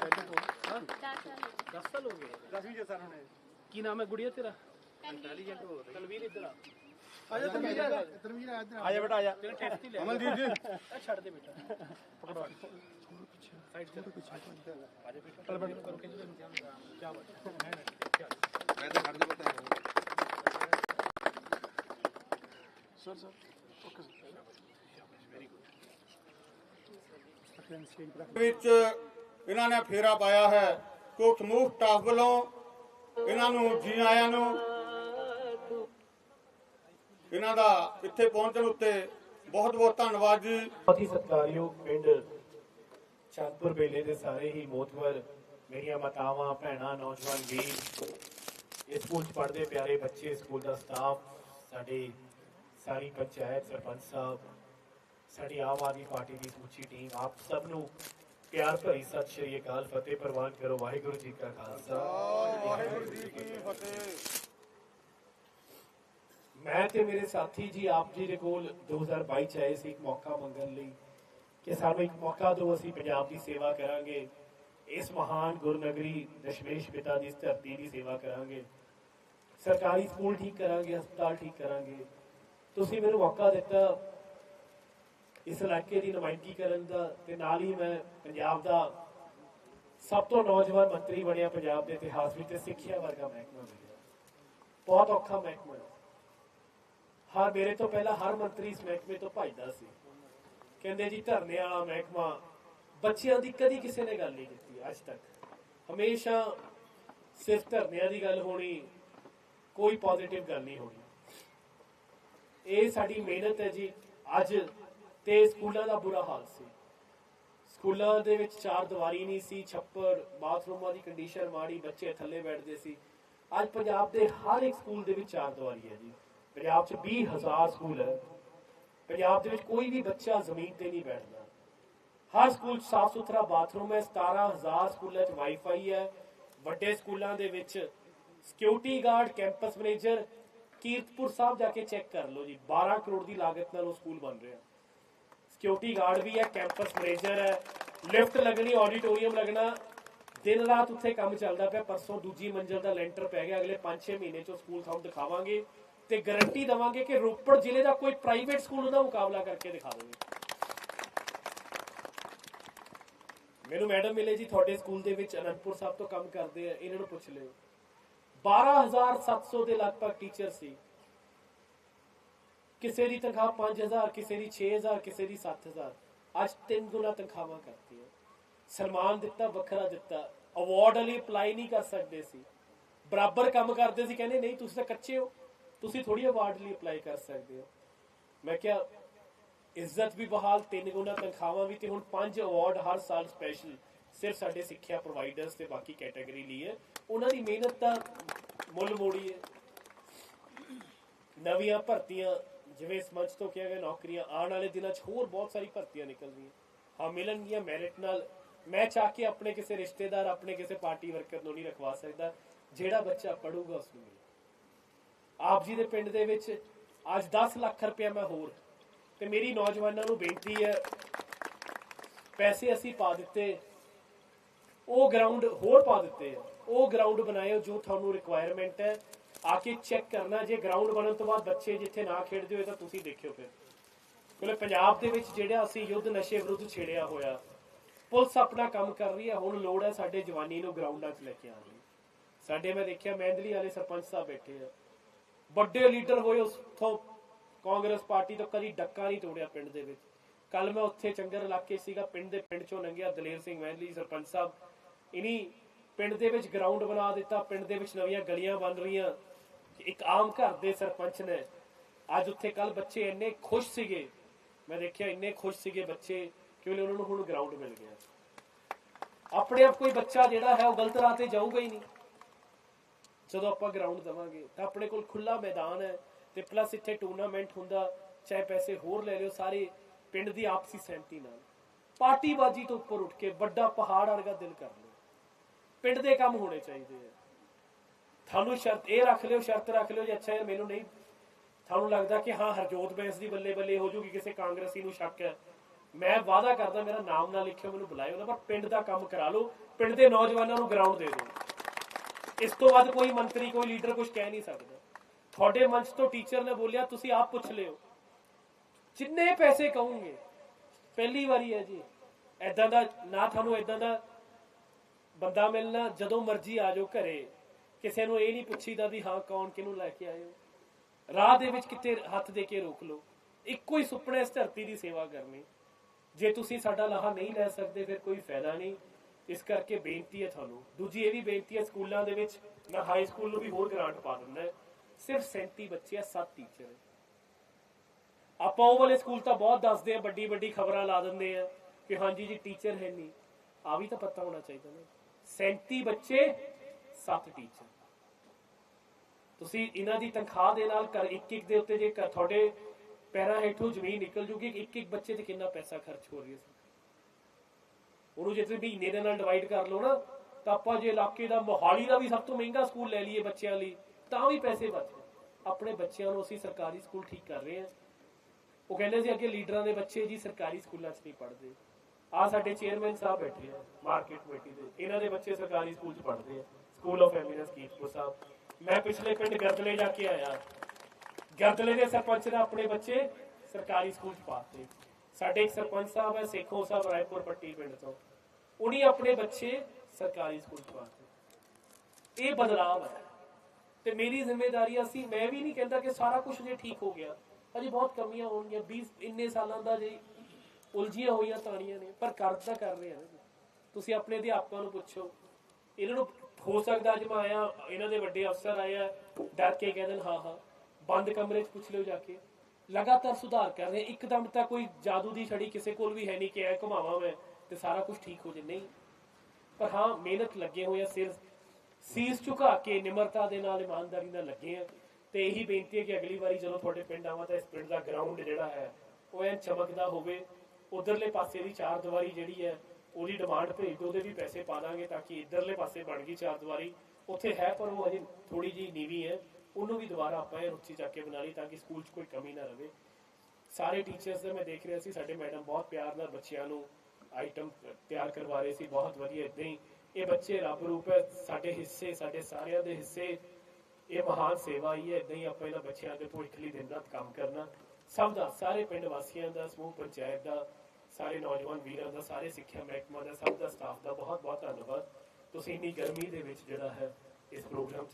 ਪਹਿਲੇ ਤੋਂ ਹਾਂ 10 ਸਾਲ ਹੋ ਗਏ 10ਵੀਂ ਚ ਸਰ ਹੁਣੇ ਕੀ ਨਾਮ ਹੈ ਗੁੜੀਆ ਤੇਰਾ ਇੰਟੈਲੀਜੈਂਟ ਹੋ ਤਲਵੀਰ ਇੱਧਰ ਆ ਆਜਾ ਤਰਮੀਰ ਤਰਮੀਰ ਆਜਾ ਬੇਟਾ ਆਜਾ ਤੇਰਾ ਟੈਸਟ ਹੀ ਲੈ ਅਮਨਦੀਪ ਜੀ ਆ ਛੱਡ ਦੇ ਬੇਟਾ ਪਕੜੋ ਸਾਈਡ ਤੇ ਆ ਜਾ ਬੇਟਾ ਚਲ ਬੇਟਾ ਕਰੋ ਕਿ ਕੀ ਬਾਤ ਹੈ ਮੈਂ ਤਾਂ ਖੜ ਦੇ ਸਰ ਸਰ ਓਕੇ ਵਿੱਚ ਇਹਨਾਂ ਨੇ ਫੇਰਾ ਪਾਇਆ ਹੈ। ਕੋ ਸਮੂਹ ਸਟਾਫ ਵੱਲੋਂ ਇਹਨਾਂ ਨੂੰ ਜੀ ਆਇਆਂ ਨੂੰ। ਇਹਨਾਂ ਦਾ ਇੱਥੇ ਪਹੁੰਚਣ ਉੱਤੇ ਬਹੁਤ ਬਹੁਤ ਧੰਨਵਾਦ ਜੀ। ਬਹੁਤ ਹੀ ਸਤਿਕਾਰਯੋਗ ਪਿੰਡ ਚੰਦਪੁਰ ਬੇਲੇ ਦੇ ਸਾਰੇ ਹੀ ਮੋਤਵਰ ਮੇਰੀਆਂ ਮਾਤਾਵਾਂ, ਭੈਣਾਂ, ਨੌਜਵਾਨ ਵੀਰ। ਇਸ ਸਕੂਲ 'ਚ ਪੜ੍ਹਦੇ ਪਿਆਰੇ ਬੱਚੇ, ਸਕੂਲ ਦਾ ਸਟਾਫ ਸਾਡੀ ਸਾਰੀ ਪੰਚਾਇਤ, ਸਰਪੰਚ ਸਾਹਿਬ, ਸਾਡੀ ਆਮ ਆਦਮੀ ਪਾਰਟੀ ਦੀ ਸਮੁੱਚੀ ਟੀਮ ਆਪ ਸਭ ਨੂੰ ਪਿਆਰ ਭਰੀ ਸਤਿ ਸ਼੍ਰੀ ਅਕਾਲ ਫਤਿਹ ਪ੍ਰਵਾਨ ਕਰੋ ਵਾਹਿਗੁਰੂ ਜੀ ਕਾ ਖਾਲਸਾ। ਵਾਹਿਗੁਰੂ ਜੀ ਕੀ ਫਤਿਹ। ਮੈਂ ਤੇ ਮੇਰੇ ਸਾਥੀ ਜੀ ਆਪ ਜੀ ਦੇ ਕੋਲ 2022 ਚ ਆਏ ਸੀ ਇੱਕ ਮੌਕਾ ਮੰਗਣ ਲਈ ਕਿ ਸਾਨੂੰ ਇੱਕ ਮੌਕਾ ਦਿਓ ਅਸੀਂ ਪੰਜਾਬ ਦੀ ਸੇਵਾ ਕਰਾਂਗੇ। ਇਸ ਮਹਾਨ ਗੁਰਨਗਰੀ ਦਸ਼ਮੇਸ਼ ਪਿਤਾ ਦੀ ਧਰਤੀ ਦੀ ਸੇਵਾ ਕਰਾਂਗੇ। ਸਰਕਾਰੀ ਸਕੂਲ ਠੀਕ ਕਰਾਂਗੇ ਹਸਪਤਾਲ ਠੀਕ ਕਰਾਂਗੇ। ਤੁਸੀਂ ਮੈਨੂੰ ਮੌਕਾ ਦਿੱਤਾ ਇਸ ਇਲਾਕੇ ਦੀ ਨੁਮਾਇੰਦਗੀ ਕਰਨ ਦਾ ਤੇ ਨਾਲ ਹੀ ਮੈਂ ਪੰਜਾਬ ਦਾ ਸਭ ਤੋਂ ਨੌਜਵਾਨ ਮੰਤਰੀ ਬਣਿਆ ਪੰਜਾਬ ਦੇ ਇਤਿਹਾਸ ਵਿੱਚ ਸਿੱਖਿਆ ਵਰਗਾ ਮਹਿਕਮਾ ਮਿਲਿਆ ਬਹੁਤ ਔਖਾ ਮਹਿਕਮਾ ਹੈ। ਮੇਰੇ ਤੋਂ ਪਹਿਲਾਂ ਹਰ ਮੰਤਰੀ ਇਸ ਮਹਿਕਮੇ ਤੋਂ ਭੱਜਦਾ ਸੀ। ਕਹਿੰਦੇ ਜੀ ਧਰਨੇ ਵਾਲਾ ਮਹਿਕਮਾ ਬੱਚਿਆਂ ਦੀ ਕਦੀ ਕਿਸੇ ਨੇ ਗੱਲ ਨਹੀਂ ਕੀਤੀ ਅੱਜ ਤੱਕ। ਹਮੇਸ਼ਾ ਸਿਰਫ ਧਰਨਿਆਂ ਦੀ ਗੱਲ ਹੋਣੀ, ਕੋਈ ਪੋਜ਼ਿਟਿਵ ਗੱਲ ਨਹੀਂ ਹੋਣੀ। ਇਹ ਸਾਡੀ ਮਿਹਨਤ ਹੈ ਜੀ। ਅੱਜ ਤੇ ਸਕੂਲਾਂ ਦਾ ਬੁਰਾ ਹਾਲ ਸੀ। ਸਕੂਲਾਂ ਦੇ ਵਿੱਚ ਚਾਰ ਦੀਵਾਰੀ ਨਹੀਂ ਸੀ, ਛੱਪੜ, ਬਾਥਰੂਮਾਂ ਦੀ ਕੰਡੀਸ਼ਨ ਮਾੜੀ, ਬੱਚੇ ਥੱਲੇ ਬੈਠਦੇ ਸੀ। ਅੱਜ ਪੰਜਾਬ ਦੇ ਹਰ ਇੱਕ ਸਕੂਲ ਦੇ ਵਿੱਚ ਚਾਰ ਦੀਵਾਰੀ ਹੈ ਜੀ। ਪੰਜਾਬ 'ਚ 20000 ਸਕੂਲ ਹੈ। ਪੰਜਾਬ ਦੇ ਵਿੱਚ ਕੋਈ ਵੀ ਬੱਚਾ ਜ਼ਮੀਨ ਤੇ ਨਹੀਂ ਬੈਠਦਾ। ਹਰ ਸਕੂਲ 'ਚ ਸਾਫ਼ ਸੁਥਰਾ ਬਾਥਰੂਮ ਹੈ 17000 ਸਕੂਲਾਂ 'ਚ ਵਾਈਫਾਈ ਹੈ। ਵੱਡੇ ਸਕੂਲਾਂ ਦੇ ਵਿੱਚ security guard campus manager Kiratpur Sahib ਜਾ ਕੇ ਚੈੱਕ ਕਰ ਲਓ ਜੀ। 12 ਕਰੋੜ ਦੀ ਲਾਗਤ ਨਾਲ ਉਹ ਸਕੂਲ ਬਣ ਰਿਹਾ। ਸਿਕਿਉਰਿਟੀ ਗਾਰਡ ਵੀ ਹੈ ਕੈਂਪਸ ਮੈਨੇਜਰ ਹੈ। ਲਿਫਟ ਲੱਗਣੀ ਆਡੀਟੋਰੀਅਮ ਲੱਗਣਾ। ਦਿਨ ਰਾਤ ਉੱਥੇ ਕੰਮ ਚੱਲਦਾ ਪਿਆ। ਪਰਸੋਂ ਦੂਜੀ ਮੰਜ਼ਲ ਦਾ ਲੈਂਟਰ ਪੈ ਗਿਆ। ਅਗਲੇ 5-6 ਮਹੀਨੇ ਚ ਸਕੂਲ ਤੁਹਾਨੂੰ ਦਿਖਾਵਾਂਗੇ। ਤੇ ਗਾਰੰਟੀ ਦਵਾਂਗੇ ਕਿ ਰੋਪੜ ਜ਼ਿਲ੍ਹੇ ਦਾ ਕੋਈ ਪ੍ਰਾਈਵੇਟ ਸਕੂਲ ਉਹਦਾ ਮੁਕਾਬਲਾ ਕਰਕੇ ਦਿਖਾ ਦੇਵੇ। ਮੈਨੂੰ ਮੈਡਮ ਮਿਲੇ ਜੀ, ਤੁਹਾਡੇ ਸਕੂਲ ਦੇ ਵਿੱਚ ਅਨੰਦਪੁਰ ਸਾਹਿਬ ਤੋਂ ਕੰਮ ਕਰਦੇ ਆ। ਇਹਨਾਂ ਨੂੰ ਪੁੱਛ ਲਿਓ। 12700 ਦੇ ਲਗਭਗ ਟੀਚਰ ਸੀ। ਕਿਸੇ ਦੀ ਤਨਖਾਹ 5000 ਕਿਸੇ ਦੀ 6000 ਕਿਸੇ ਦੀ 7000 ਅੱਜ ਤਿੰਨ ਗੁਣਾ ਤਨਖਾਹਾਂ ਕਰਤੀ ਹੈ ਸਨਮਾਨ ਦਿੱਤਾ, ਵੱਖਰਾ ਦਿੱਤਾ। ਅਵਾਰਡ ਲਈ ਅਪਲਾਈ ਨਹੀਂ ਕਰ ਸਕਦੇ ਸੀ। ਬਰਾਬਰ ਕੰਮ ਕਰਦੇ ਸੀ, ਕਹਿੰਦੇ, ਨਹੀਂ, ਤੁਸੀਂ ਤਾਂ ਕੱਚੇ ਹੋ। ਤੁਸੀਂ ਥੋੜੀ ਅਵਾਰਡ ਲਈ ਅਪਲਾਈ ਕਰ ਸਕਦੇ ਹੋ। ਮੈਂ ਕਿਹਾ, ਇੱਜ਼ਤ ਵੀ ਬਹਾਲ, ਤਿੰਨ ਗੁਣਾ ਤਨਖਾਹਾਂ ਵੀ ਤੇ ਹੁਣ ਪੰਜ ਅਵਾਰਡ ਹਰ ਸਾਲ ਸਪੈਸ਼ਲ ਸਿਰਫ ਸਾਡੇ ਸਿੱਖਿਆ ਪ੍ਰੋਵਾਈਡਰਸ ਤੇ ਬਾਕੀ ਕੈਟਾਗਰੀ ਲਈ ਹੈ। ਉਹਨਾਂ ਦੀ ਮਿਹਨਤ ਦਾ ਮੁੱਲ ਮੋੜੀ ਹੈ ਨਵੀਆਂ ਭਰਤੀਆਂ ਜਿਵੇਂ ਇਸ ਮੰਚ ਤੋਂ ਕਿਹਾ ਗਿਆ ਨੌਕਰੀਆਂ ਆਉਣ ਵਾਲੇ ਦਿਨਾਂ 'ਚ ਹੋਰ ਬਹੁਤ ਸਾਰੀ ਭਰਤੀਆਂ ਨਿਕਲਣਗੀਆਂ ਹਾਂ, ਮਿਲਣਗੀਆਂ ਮੈਰਿਟ ਨਾਲ। ਮੈਂ ਚਾਹ ਕੇ ਆਪਣੇ ਕਿਸੇ ਰਿਸ਼ਤੇਦਾਰ, ਆਪਣੇ ਕਿਸੇ ਪਾਰਟੀ ਵਰਕਰ ਨੂੰ ਨਹੀਂ ਰਖਵਾ ਸਕਦਾ। ਜਿਹੜਾ ਬੱਚਾ ਪੜੂਗਾ ਉਸ ਨੂੰ ਆਪ ਜੀ ਦੇ ਪਿੰਡ ਦੇ ਵਿੱਚ ਅੱਜ 10 ਲੱਖ ਰੁਪਇਆ ਮੈਂ ਹੋਰ। ਤੇ ਮੇਰੀ ਨੌਜਵਾਨਾਂ ਨੂੰ ਬੇਨਤੀ ਹੈ, ਪੈਸੇ ਅਸੀਂ ਪਾ ਦਿੱਤੇ। ਉਹ ਗਰਾਊਂਡ ਹੋਰ ਪਾ ਦਿੱਤੇ। ਉਹ ਗਰਾਊਂਡ ਬਣਾਇਓ ਜੋ ਤੁਹਾਨੂੰ ਰਿਕੁਆਇਰਮੈਂਟ ਹੈ। ਆ ਕੇ ਚੈੱਕ ਕਰਨਾ, ਜੇ ਗਰਾਊਂਡ ਬਣਨ ਤੋਂ ਬਾਅਦ ਬੱਚੇ ਜਿੱਥੇ ਨਾ ਖੇਡਦੇ ਹੋਏ ਤਾਂ ਤੁਸੀਂ ਦੇਖਿਓ ਫਿਰ। ਕਿਉਂਕਿ ਪੰਜਾਬ ਦੇ ਵਿੱਚ ਜਿਹੜਾ ਅਸੀਂ ਯੁੱਧ ਨਸ਼ੇ ਵਿਰੁੱਧ ਛੇੜਿਆ ਹੋਇਆ, ਪੁਲਿਸ ਆਪਣਾ ਕੰਮ ਕਰ ਰਹੀ ਹੈ, ਹੁਣ ਲੋੜ ਹੈ ਸਾਡੇ ਜਵਾਨੀ ਨੂੰ ਗਰਾਊਂਡਾਂ 'ਚ ਲੈ ਕੇ ਆਉਣ ਦੀ। ਸਾਡੇ ਮੈਂ ਦੇਖਿਆ, ਮਹਿੰਦਲੀ ਵਾਲੇ ਸਰਪੰਚ ਸਾਹਿਬ ਬੈਠੇ ਆ। ਵੱਡੇ ਲੀਡਰ ਹੋਏ ਉਥੋਂ ਕਾਂਗਰਸ ਪਾਰਟੀ ਤੋਂ ਕਦੀ ਡੱਕਾ ਨਹੀਂ ਤੋੜਿਆ ਪਿੰਡ ਦੇ ਵਿੱਚ। ਕੱਲ ਮੈਂ ਉੱਥੇ ਚੰਗਰ ਇਲਾਕੇ ਸੀਗਾ, ਪਿੰਡ ਦੇ ਪਿੰਡ ਚੋਂ ਲੰਘਿਆ ਦਲੇਰ ਸਿੰਘ ਮਹਿੰਦਲੀ ਸਰਪੰਚ ਸਾਹਿਬ। ਇਨੀ ਪਿੰਡ ਦੇ ਵਿੱਚ ਗਰਾਊਂਡ ਬਣਾ ਦਿੱਤਾ, ਪਿੰਡ ਦੇ ਵਿੱਚ ਨਵੀਆਂ ਗਲੀਆਂ ਬਣ ਰਹੀਆਂ। ਇੱਕ ਆਮ ਘਰ ਦੇ ਸਰਪੰਚ ਨੇ। ਅੱਜ ਉੱਥੇ ਕੱਲ ਬੱਚੇ ਇੰਨੇ ਖੁਸ਼ ਸੀਗੇ। ਮੈਂ ਦੇਖਿਆ ਇੰਨੇ ਖੁਸ਼ ਸੀਗੇ ਬੱਚੇ ਕਿ ਉਹਨਾਂ ਨੂੰ ਹੁਣ ਗਰਾਊਂਡ ਮਿਲ ਗਿਆ। ਆਪਣੇ ਆਪ ਕੋਈ ਬੱਚਾ ਜਿਹੜਾ ਹੈ ਉਹ ਗਲਤ ਰਾਹ ਤੇ ਜਾਊਗਾ ਹੀ ਨਹੀਂ। ਜਦੋਂ ਆਪਾਂ ਗਰਾਊਂਡ ਦਵਾਂਗੇ ਤਾਂ ਆਪਣੇ ਕੋਲ ਖੁੱਲਾ ਮੈਦਾਨ ਹੈ ਤੇ ਪਲੱਸ ਇੱਥੇ ਟੂਰਨਾਮੈਂਟ ਹੁੰਦਾ, ਚਾਹੇ ਪੈਸੇ ਹੋਰ ਲੈ ਲਿਓ, ਸਾਰੇ ਪਿੰਡ ਦੀ ਆਪਸੀ ਸਹਿਮਤੀ ਨਾਲ। ਪਾਰਟੀਬਾਜ਼ੀ ਤੋਂ ਉੱਪਰ ਉੱਠ ਕੇ ਵੱਡਾ ਪਹਾੜ ਵਰਗਾ ਦਿਲ ਕਰ ਲਓ। ਪਿੰਡ ਦੇ ਕੰਮ ਹੋਣੇ ਚਾਹੀਦੇ ਆ। ਤੁਹਾਨੂੰ ਸ਼ਰਤ, ਇਹ ਰੱਖ ਲਿਓ, ਸ਼ਰਤ ਰੱਖ ਲਿਓ ਜੇ ਅੱਛਾ ਯਾਰ ਮੈਨੂੰ ਨਹੀਂ। ਤੁਹਾਨੂੰ ਲੱਗਦਾ ਕਿ ਹਾਂ, ਹਰਜੋਤ ਬੈਂਸ ਦੀ ਬੱਲੇ ਬੱਲੇ ਹੋ ਜੂਗੀ, ਕਿਸੇ ਕਾਂਗਰਸੀ ਨੂੰ ਸ਼ੱਕ ਹੈ। ਮੈਂ ਵਾਅਦਾ ਕਰਦਾ, ਮੇਰਾ ਨਾਮ ਨਾ ਲਿਖਿਓ, ਮੈਨੂੰ ਬੁਲਾਇਓ ਨਾ, ਪਰ ਪਿੰਡ ਦਾ ਕੰਮ ਕਰਾ ਲਓ। ਪਿੰਡ ਦੇ ਨੌਜਵਾਨਾਂ ਨੂੰ ਗਰਾਊਂਡ ਦੇ ਦਿਓ। ਇਸ ਤੋਂ ਵੱਧ ਕੋਈ ਮੰਤਰੀ, ਕੋਈ ਲੀਡਰ ਕੁਝ ਕਹਿ ਨਹੀਂ ਸਕਦਾ। ਤੁਹਾਡੇ ਮੰਚ ਤੋਂ ਟੀਚਰ ਨੇ ਬੋਲਿਆ, ਤੁਸੀਂ ਆਪ ਪੁੱਛ ਲਿਓ। ਜਿੰਨੇ ਪੈਸੇ ਕਹੋਗੇ, ਪਹਿਲੀ ਵਾਰੀ ਹੈ ਜੀ ਐਦਾਂ ਦਾ ਨਾ ਤੁਹਾਨੂੰ ਐਦਾਂ ਦਾ ਬੰਦਾ ਮਿਲਣਾ, ਜਦੋਂ ਮਰਜ਼ੀ ਆ ਜਾਓ ਘਰੇ। ਕਿਸੇ ਨੂੰ ਇਹ ਨਹੀਂ ਪੁੱਛੀਦਾ ਵੀ ਹਾਂ, ਕੌਣ ਕਿਹਨੂੰ ਲੈ ਕੇ ਆਏ ਹੋ? ਰਾਹ ਦੇ ਵਿੱਚ ਕਿਤੇ ਹੱਥ ਦੇ ਕੇ ਰੋਕ ਲਓ। ਇੱਕੋ ਹੀ ਸੁਪਨਾ ਇਸ ਧਰਤੀ ਦੀ ਸੇਵਾ ਕਰਨੀ। ਜੇ ਤੁਸੀਂ ਸਾਡਾ ਲਾਹਾ ਨਹੀਂ ਲੈ ਸਕਦੇ, ਫਿਰ ਕੋਈ ਫਾਇਦਾ ਨਹੀਂ। ਇਸ ਕਰਕੇ ਬੇਨਤੀ ਹੈ ਤੁਹਾਨੂੰ। ਦੂਜੀ ਇਹ ਵੀ ਬੇਨਤੀ ਹੈ, ਸਕੂਲਾਂ ਦੇ ਵਿੱਚ ਮੈਂ ਹਾਈ ਸਕੂਲ ਨੂੰ ਵੀ ਹੋਰ ਗ੍ਰਾਂਟ ਪਾ ਦਿੰਦਾ ਸਿਰਫ 37 ਬੱਚੇ ਆ 7 ਟੀਚਰ ਆਪਾਂ ਉਹ ਵਾਲੇ ਸਕੂਲ ਤਾਂ ਬਹੁਤ ਦੱਸਦੇ ਆ, ਵੱਡੀ ਵੱਡੀ ਖਬਰਾਂ ਲਾ ਦਿੰਦੇ ਆ ਕਿ ਹਾਂਜੀ ਜੀ ਟੀਚਰ ਹੈ ਨਹੀਂ। ਆ ਵੀ ਤਾਂ ਪਤਾ ਹੋਣਾ ਚਾਹੀਦਾ ਨਾ। 37 ਬੱਚੇ 7 ਟੀਚਰ ਤੁਸੀਂ ਇਹਨਾਂ ਦੀ ਤਨਖਾਹ ਦੇ ਨਾਲ ਕਰ ਇੱਕ ਇੱਕ ਦੇ ਉੱਤੇ ਜੇ ਤੁਹਾਡੇ ਪੈਰਾਂ ਹੇਠੋਂ ਜ਼ਮੀਨ ਨਿਕਲ ਜੂਗੀ ਇੱਕ ਇੱਕ ਬੱਚੇ ਤੇ ਕਿੰਨਾ ਪੈਸਾ ਖਰਚ ਹੋ ਰਹੀ ਹੈ ਉਹਨੂੰ ਜੇ ਤੁਸੀਂ ਮਹੀਨੇ ਦੇ ਨਾਲ ਡਿਵਾਈਡ ਕਰ ਲਓ ਨਾ, ਤਾਂ ਆਪਾਂ ਜੇ ਇਲਾਕੇ ਦਾ ਮੋਹਾਲੀ ਦਾ ਵੀ ਸਭ ਤੋਂ ਮਹਿੰਗਾ ਸਕੂਲ ਲੈ ਲਈਏ ਬੱਚਿਆਂ ਲਈ, ਤਾਂ ਵੀ ਪੈਸੇ ਬਚਦੇ ਆਪਣੇ ਬੱਚਿਆਂ ਨੂੰ ਅਸੀਂ ਸਰਕਾਰੀ ਸਕੂਲ ਠੀਕ ਕਰ ਰਹੇ ਹਾਂ। ਉਹ ਕਹਿੰਦੇ ਸੀ ਅੱਗੇ ਲੀਡਰਾਂ ਦੇ ਬੱਚੇ ਜੀ ਸਰਕਾਰੀ ਸਕੂਲਾਂ 'ਚ ਨਹੀਂ ਪੜ੍ਹਦੇ। ਆ ਸਾਡੇ ਚੇਅਰਮੈਨ ਸਾਹਿਬ ਬੈਠੇ ਆ ਮਾਰਕੀਟ ਕਮੇਟੀ ਦੇ। ਇਹਨਾਂ ਦੇ ਬੱਚੇ ਸਰਕਾਰੀ ਸਕੂਲ 'ਚ ਪੜ੍ਹਦੇ ਆ। School of eminence Kiratpur Sahib. ਮੈਂ ਪਿਛਲੇ ਪਿੰਡ ਗਰਦਲੇ ਜਾ ਕੇ ਆਇਆ। ਗਰਦਲੇ ਦੇ ਸਰਪੰਚ ਨੇ ਆਪਣੇ ਬੱਚੇ ਸਰਕਾਰੀ ਸਕੂਲ 'ਚ ਪਾਤੇ। ਸਾਡੇ ਇੱਕ ਸਰਪੰਚ ਸਾਹਿਬ ਹੈ, ਸੇਖੋ ਸਾਹਿਬ, ਰਾਏਪੁਰ ਪੱਟੀ ਪਿੰਡ ਤੋਂ। ਉਨੀ ਆਪਣੇ ਬੱਚੇ ਸਰਕਾਰੀ ਸਕੂਲ 'ਚ ਪਾਤੇ। ਇਹ ਬਦਲਾਅ ਹੈ। ਤੇ ਮੇਰੀ ਜ਼ਿੰਮੇਵਾਰੀ ਆ ਸੀ ਮੈਂ ਵੀ ਨਹੀਂ ਕਹਿੰਦਾ ਕਿ ਸਾਰਾ ਕੁਝ ਜੇ ਠੀਕ ਹੋ ਗਿਆ। ਅਜੇ ਬਹੁਤ ਕਮੀਆਂ ਹੋਣਗੀਆਂ 20 ਇੰਨੇ ਸਾਲਾਂ ਦਾ ਜੇ ਉਲਝੀਆਂ ਹੋਈਆਂ, ਤਾਣੀਆਂ ਨੇ। ਪਰ ਕਰ ਤਾਂ ਕਰ ਰਹੇ ਆ। ਤੁਸੀਂ ਆਪਣੇ ਅਧਿਆਪਕਾਂ ਨੂੰ ਪੁੱਛੋ। ਇਹਨਾਂ ਨੂੰ ਹੋ ਸਕਦਾ ਅੱਜ ਮੈਂ ਆਇਆ, ਇਹਨਾਂ ਦੇ ਵੱਡੇ ਅਫਸਰ ਆਏ ਆ, ਡਰ ਕੇ ਕਹਿ ਦੇਣ, ਹਾਂ ਹਾਂ, ਬੰਦ ਕਮਰੇ 'ਚ ਪੁੱਛ ਲਿਓ ਜਾ ਕੇ। ਲਗਾਤਾਰ ਸੁਧਾਰ ਕਰ ਰਹੇ, ਇੱਕਦਮ ਤਾਂ ਕੋਈ ਜਾਦੂ ਦੀ ਛੜੀ ਕਿਸੇ ਕੋਲ ਵੀ ਹੈ ਨਹੀਂ ਕਿ ਐ ਘੁਮਾਵਾਂ ਮੈਂ ਤੇ ਸਾਰਾ ਕੁਝ ਠੀਕ ਹੋ ਜੇ। ਨਹੀਂ। ਪਰ ਹਾਂ, ਮਿਹਨਤ ਲੱਗੇ ਹੋਏ ਆ ਸਿਰ ਸੀਸ ਝੁਕਾ ਕੇ ਨਿਮਰਤਾ ਦੇ ਨਾਲ ਇਮਾਨਦਾਰੀ ਨਾਲ ਲੱਗੇ ਆ ਤੇ ਇਹੀ ਬੇਨਤੀ ਹੈ ਕਿ ਅਗਲੀ ਵਾਰੀ ਜਦੋਂ ਤੁਹਾਡੇ ਪਿੰਡ ਆਵਾਂ ਤਾਂ ਇਸ ਪਿੰਡ ਦਾ ਗਰਾਊਂਡ ਜਿਹੜਾ ਹੈ, ਉਹ ਐਨ ਚਮਕਦਾ ਹੋਵੇ, ਉਧਰਲੇ ਪਾਸੇ ਦੀ ਚਾਰ ਦੀਵਾਰੀ ਜਿਹੜੀ ਹੈ ਉਹਦੀ ਡਿਮਾਂਡ ਭੇਜ ਦਿਓ, ਉਹਦੇ ਵੀ ਪੈਸੇ ਪਾ ਦਾਂਗੇ ਤਾਂ ਕਿ ਇਧਰਲੇ ਪਾਸੇ ਬਣ ਗਈ ਚਾਰ ਦੀਵਾਰੀ। ਉੱਥੇ ਹੈ ਪਰ ਉਹ ਅਜੇ ਥੋੜੀ ਜੀ ਨੀਵੀਂ ਹੈ। ਉਹਨੂੰ ਵੀ ਦੁਬਾਰਾ ਆਪਾਂ ਇਹ ਉੱਚੀ ਚੱਕ ਕੇ ਬਣਾ ਲਈ ਤਾਂ ਕਿ ਸਕੂਲ 'ਚ ਕੋਈ ਕਮੀ ਨਾ ਰਵੇ। ਸਾਰੇ ਟੀਚਰਸ ਦੇ ਮੈਂ ਦੇਖ ਰਿਹਾ ਸੀ, ਸਾਡੇ ਮੈਡਮ ਬਹੁਤ ਪਿਆਰ ਨਾਲ ਬੱਚਿਆਂ ਨੂੰ ਆਈਟਮ ਤਿਆਰ ਕਰਵਾ ਰਹੇ ਸੀ, ਬਹੁਤ ਵਧੀਆ ਇਦਾਂ ਹੀ। ਇਹ ਬੱਚੇ ਰੱਬ ਰੂਪ ਹੈ, ਸਾਡੇ ਹਿੱਸੇ, ਸਾਡੇ ਸਾਰਿਆਂ ਦੇ ਹਿੱਸੇ। ਇਹ ਮਹਾਨ ਸੇਵਾ ਹੀ ਹੈ, ਇਦਾਂ ਹੀ ਆਪਾਂ ਇਹਨਾਂ ਬੱਚਿਆਂ ਦੇ ਭਵਿੱਖ ਲਈ ਦਿਨ ਰਾਤ ਕੰਮ ਕਰਨਾ। ਸਭ ਦਾ, ਸਾਰੇ ਪਿੰਡ ਵਾਸੀਆਂ ਦਾ, ਸਮੂਹ ਪੰਚਾਇਤ ਦਾ ਸਾਰੇ ਨੌਜਵਾਨ ਵੀਰਾਂ ਦਾ, ਸਾਰੇ ਸਿੱਖਿਆ ਮਹਿਕਮਾ ਦਾ, ਸਭ ਦਾ, ਸਟਾਫ ਦਾ ਬਹੁਤ ਬਹੁਤ ਧੰਨਵਾਦ। ਤੁਸੀਂ ਇੰਨੀ ਗਰਮੀ ਦੇ ਵਿੱਚ ਜਿਹੜਾ ਹੈ, ਇਸ ਪ੍ਰੋਗਰਾਮ